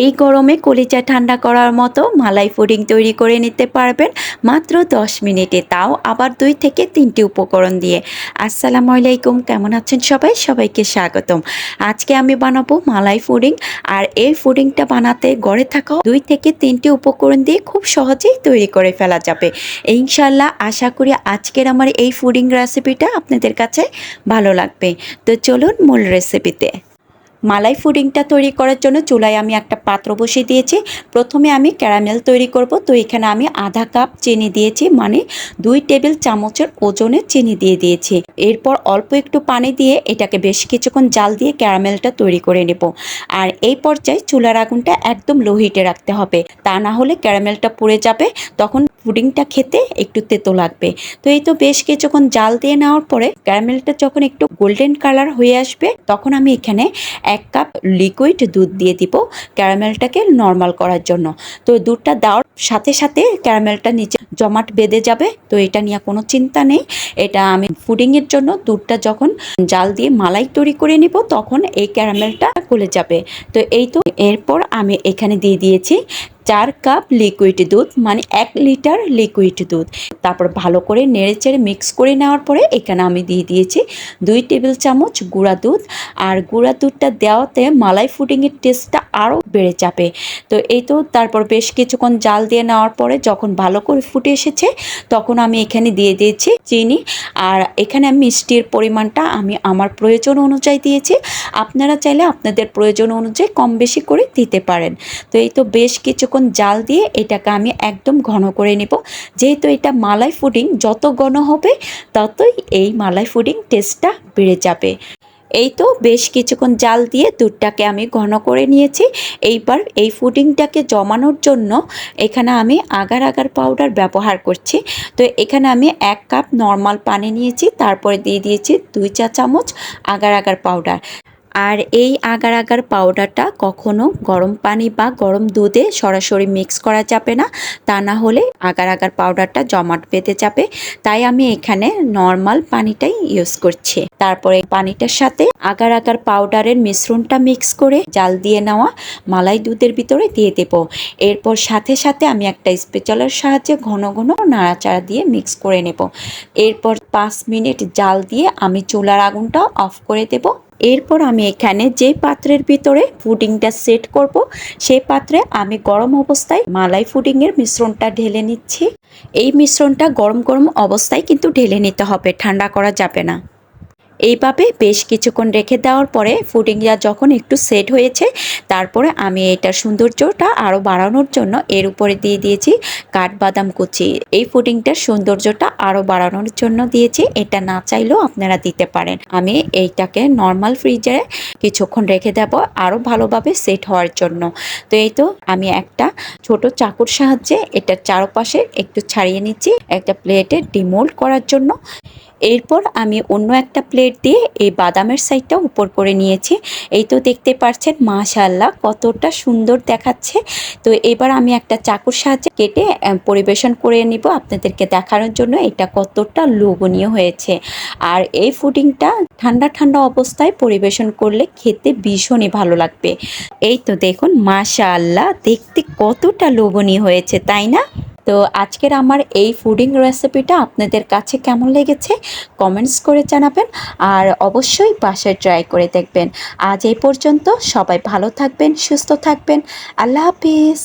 এই গরমে কলিজা ঠান্ডা করার মতো মালাই পুডিং তৈরি করে নিতে পারবেন মাত্র 10 মিনিটে। তাও আবার দুই থেকে তিনটি উপকরণ দিয়ে। আসসালামু আলাইকুম, কেমন আছেন সবাই? সবাইকে স্বাগতম। আজকে আমি বানাবো মালাই পুডিং। আর এই পুডিংটা বানাতে গড়ে থাকা দুই থেকে তিনটি উপকরণ দিয়ে খুব সহজেই তৈরি করে ফেলা যাবে। ইনশাল্লাহ আশা করি আজকের আমার এই পুডিং রেসিপিটা আপনাদের কাছে ভালো লাগবে। তো চলুন মূল রেসিপিতে। মালাই পুডিংটা তৈরি করার জন্য চুলায় আমি একটা পাত্র বসিয়ে দিয়েছি। প্রথমে আমি ক্যারামেল তৈরি করব। তো এখানে আমি আধা কাপ চিনি দিয়েছি মানে দুই টেবিল চামচের ওজনে চিনি দিয়ে দিয়েছি। এরপর অল্প একটু পানি দিয়ে এটাকে বেশ কিছুক্ষণ জাল দিয়ে ক্যারামেলটা তৈরি করে নেব। আর এই পর্যায়ে চুলার আগুনটা একদম লো হিটে রাখতে হবে। তা না হলে ক্যারামেলটা পুড়ে যাবে, তখন পুডিংটা খেতে একটু তেতো লাগবে। তো এই তো বেশ কিছুক্ষণ জাল দিয়ে নেওয়ার পরে ক্যারামেলটা যখন একটু গোল্ডেন কালার হয়ে আসবে, তখন আমি এখানে এক কাপ লিকুইড দুধ দিয়ে দিব ক্যারামেলটাকে নর্মাল করার জন্য। তো দুধটা দেওয়ার সাথে সাথে ক্যারামেলটা নিচে জমাট বেঁধে যাবে। তো এটা নিয়ে কোনো চিন্তা নেই। এটা আমি ফুডিংয়ের জন্য দুধটা যখন জাল দিয়ে মালাই তৈরি করে নিব, তখন এই ক্যারামেলটা গলে যাবে। তো এই তো এরপর আমি এখানে দিয়ে দিয়েছি চার কাপ লিকুইড দুধ মানে এক লিটার লিকুইড দুধ। তারপর ভালো করে নেড়ে চেড়ে মিক্স করে নেওয়ার পরে এখানে আমি দিয়ে দিয়েছি দুই টেবিল চামচ গুঁড়া দুধ। আর গুঁড়া দুধটা দেওয়াতে মালাই ফুডিংয়ের টেস্টটা আরও বেড়ে যাবে। তো এই তো তারপর বেশ কিছুক্ষণ জাল দিয়ে নেওয়ার পরে যখন ভালো করে ফুটে এসেছে, তখন আমি এখানে দিয়ে দিয়েছি চিনি। আর এখানে মিষ্টির পরিমাণটা আমি আমার প্রয়োজন অনুযায়ী দিয়েছি। আপনারা চাইলে আপনাদের প্রয়োজন অনুযায়ী কম বেশি করে দিতে পারেন। তো এই তো বেশ কিছুক্ষণ জাল দিয়ে এটাকে আমি একদম ঘন করে নেব, যেহেতু এটা মালাই ফুডিং যত ঘন হবে ততই এই মালাই ফুডিং টেস্টটা বেড়ে যাবে। এই তো বেশ কিছুক্ষণ জাল দিয়ে দুধটাকে আমি ঘন করে নিয়েছি। এইবার এই ফুডিংটাকে জমানোর জন্য এখানে আমি আগার আগার পাউডার ব্যবহার করছি। তো এখানে আমি এক কাপ নর্মাল পানি নিয়েছি, তারপরে দিয়ে দিয়েছি দুই চা চামচ আগার আগার পাউডার আর এই আগার আগার পাউডারটা কখনো গরম পানি বা গরম দুধে সরাসরি মিক্স করা যাবে না। তা না হলে আগার আগার পাউডারটা জমাট বেঁধে যাবে। তাই আমি এখানে নর্মাল পানিটাই ইউজ করছি। তারপরে পানিটার সাথে আগার আগার পাউডারের মিশ্রণটা মিক্স করে জাল দিয়ে নেওয়া মালাই দুধের ভিতরে দিয়ে দেব। এরপর সাথে সাথে আমি একটা স্পেচালের সাহায্যে ঘন ঘন নাড়াচাড়া দিয়ে মিক্স করে নেব। এরপর পাঁচ মিনিট জাল দিয়ে আমি চুলার আগুনটা অফ করে দেব। এরপর আমি এখানে যে পাত্রের ভিতরে পুডিংটা সেট করব, সেই পাত্রে আমি গরম অবস্থায় মালাই পুডিংয়ের মিশ্রণটা ঢেলে নিচ্ছি। এই মিশ্রণটা গরম গরম অবস্থায় কিন্তু ঢেলে নিতে হবে, ঠান্ডা করা যাবে না। এইভাবে বেশ কিছুক্ষণ রেখে দেওয়ার পরে ফুডিংটা যখন একটু সেট হয়েছে, তারপরে আমি এটার সৌন্দর্যটা আরও বাড়ানোর জন্য এর উপরে দিয়ে দিয়েছি কাঠবাদাম কুচি। এই ফুডিংটার সৌন্দর্যটা আরও বাড়ানোর জন্য দিয়েছি, এটা না চাইলেও আপনারা দিতে পারেন। আমি এইটাকে নর্মাল ফ্রিজে কিছুক্ষণ রেখে দেব আরও ভালোভাবে সেট হওয়ার জন্য। তো এই তো আমি একটা ছোট চাকুর সাহায্যে এটার চারপাশে একটু ছাড়িয়ে নিচ্ছি, একটা প্লেটে ডিমোল্ড করার জন্য। এরপর আমি অন্য একটা প্লেট দিয়ে এই বাদামের সাইডটা উপর করে নিয়েছি। এই তো দেখতে পাচ্ছেন মাশাল্লাহ কতটা সুন্দর দেখাচ্ছে। তো এবার আমি একটা চাকুর সাহায্যে কেটে পরিবেশন করে নিব আপনাদেরকে দেখানোর জন্য। এটা কতটা লোভনীয় হয়েছে। আর এই ফুডিংটা ঠান্ডা ঠান্ডা অবস্থায় পরিবেশন করলে খেতে ভীষণই ভালো লাগবে। এই তো দেখুন মাশাল্লাহ দেখতে কতটা লোভনীয় হয়েছে, তাই না? তো আজকের আমার এই ফুডিং রেসিপিটা আপনাদের কাছে কেমন লেগেছে কমেন্টস করে জানাবেন আর অবশ্যই বাসায় ট্রাই করে দেখবেন। আজ এই পর্যন্ত সবাই ভালো থাকবেন, সুস্থ থাকবেন। আল্লাহ হাফিজ।